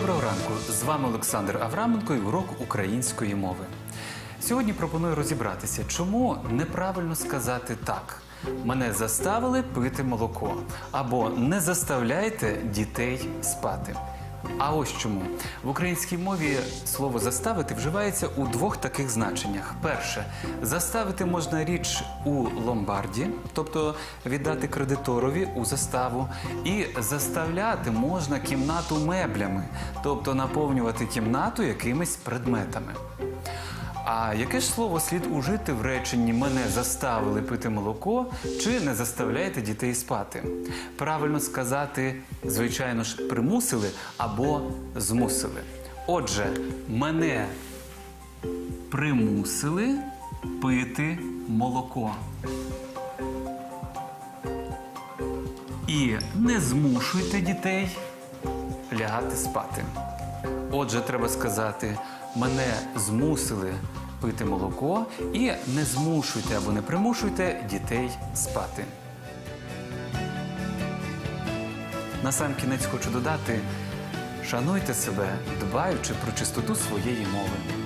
Доброго ранку! З вами Олександр Авраменко і урок української мови. Сьогодні пропоную розібратися, чому неправильно сказати так. Мене заставили пити молоко або не заставляйте дітей спати. А ось чому в українській мові слово заставити вживається у двох таких значеннях. Перше, заставити можна річ у ломбарді, тобто віддати кредиторові у заставу, і заставляти можна кімнату меблями, тобто наповнювати кімнату якимись предметами. А яке ж слово слід ужити в реченні мене заставили пити молоко чи не заставляєте дітей спати? Правильно сказати, звичайно ж, примусили або змусили. Отже, мене примусили пити молоко. І не змушуйте дітей лягати спати. Отже, треба сказати, мене змусили пити молоко і не змушуйте або не примушуйте дітей спати. На сам кінець хочу додати: шануйте себе, дбаючи про чистоту своєї мови.